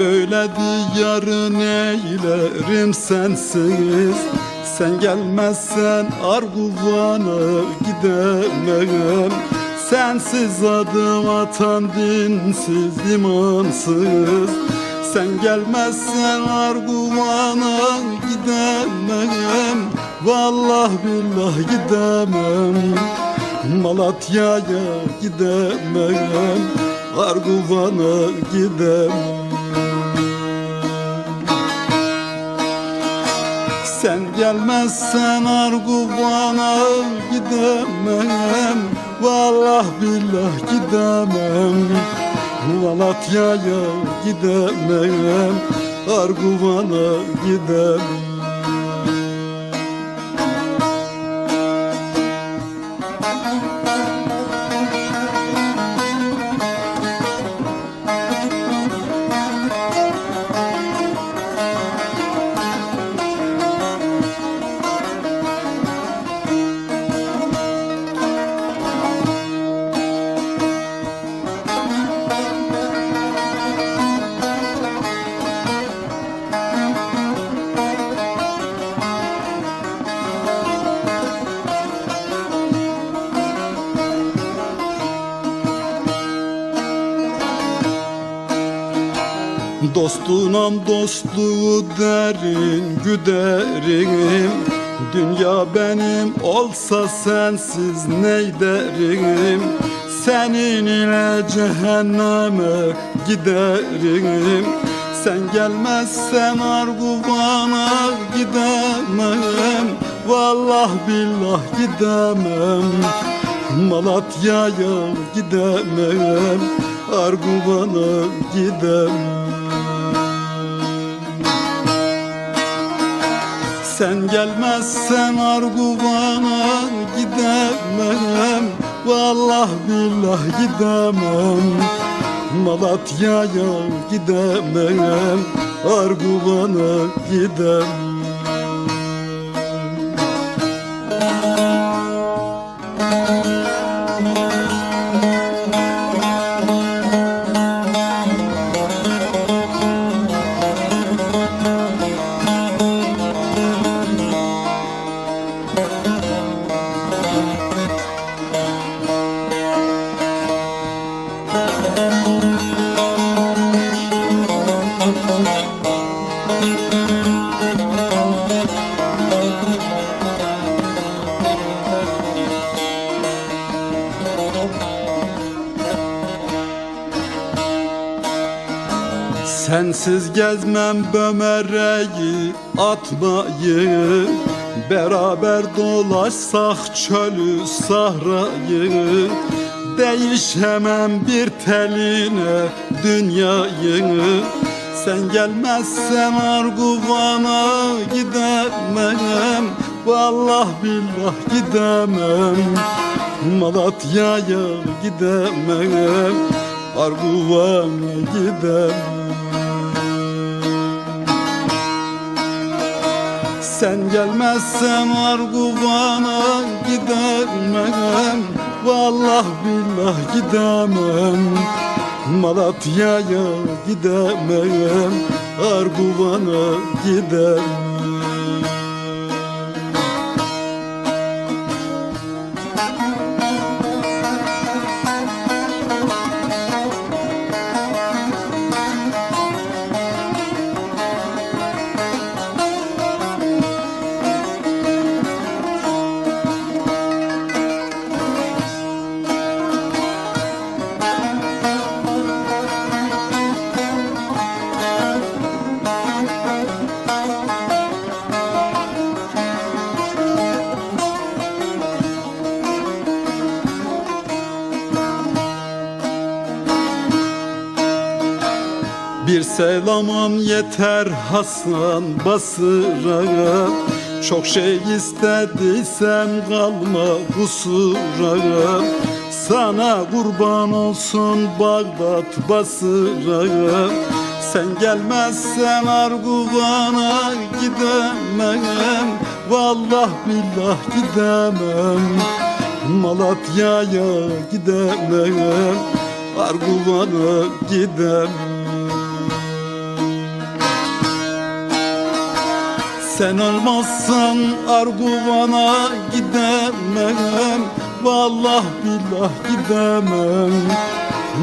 Böyle diyarın eylerim sensiz. Sen gelmezsen Arguvan'a gidemem Sensiz adım atan dinsiz imansız. Sen gelmezsen Arguvan'a gidemem Vallahi billah gidemem. Malatya'ya gidemem Arguvan'a gidemem gelmezsen Arguvan'a gidemem. Vallahi billah gidemem. Malatya'ya gidemem. Arguvan'a gidemem Dostunam dostluğu derin güderim. Dünya benim olsa sensiz neyderim Senin ile cehenneme giderim. Sen gelmezsen Arguvan'a gidemem. Vallahi billah gidemem. Malatya'ya gidemem. Arguvan'a gidemem Sen gelmezsen Arguvan'a gidemem. Vallahi billah gidemem. Malatya'ya gidemem. Arguvan'a gidemem Sensiz gezmem bömereği atmayı Beraber dolaşsak çölü sahrayı Değişemem bir teline dünyayı. Sen gelmezsen Arguvan'a gidemem Vallahi billah gidemem. Malatya'ya gidemem Arguvan'a gidemem Sen gelmezsen Arguvan'a gidemem. Vallahi billah gidemem. Malatya'ya gidemem. Arguvan'a gidemem Bir selamım yeter Hasan Basır'a Çok şey istediysem kalma kusura Sana kurban olsun Bağdat Basır'a Sen gelmezsen Arguvan'a gidemem. Vallahi billah gidemem. Malatya'ya gidemem. Arguvan'a gidemem Sen olmazsan Arguvan'a gidemem. Vallahi billah gidemem.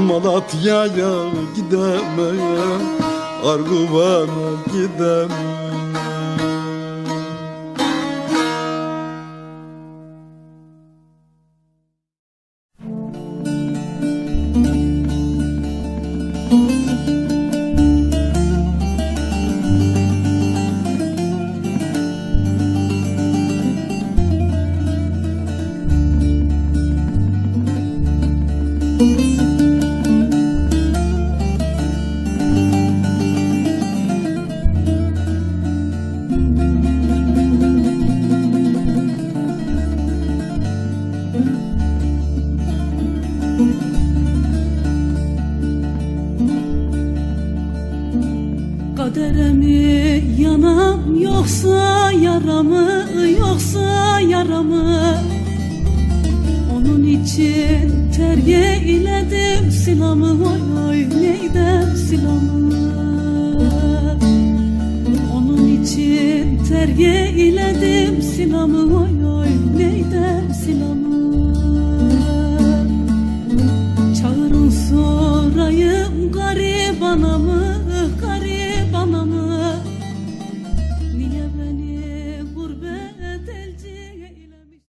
Malatya'ya gidemem. Arguvan'a gidemem Kadere mi yanam yoksa yaramı yoksa yaramı? Onun için terye iledim silamı oy oy neydem silamı Onun için terye iledim silamı oy oy neydem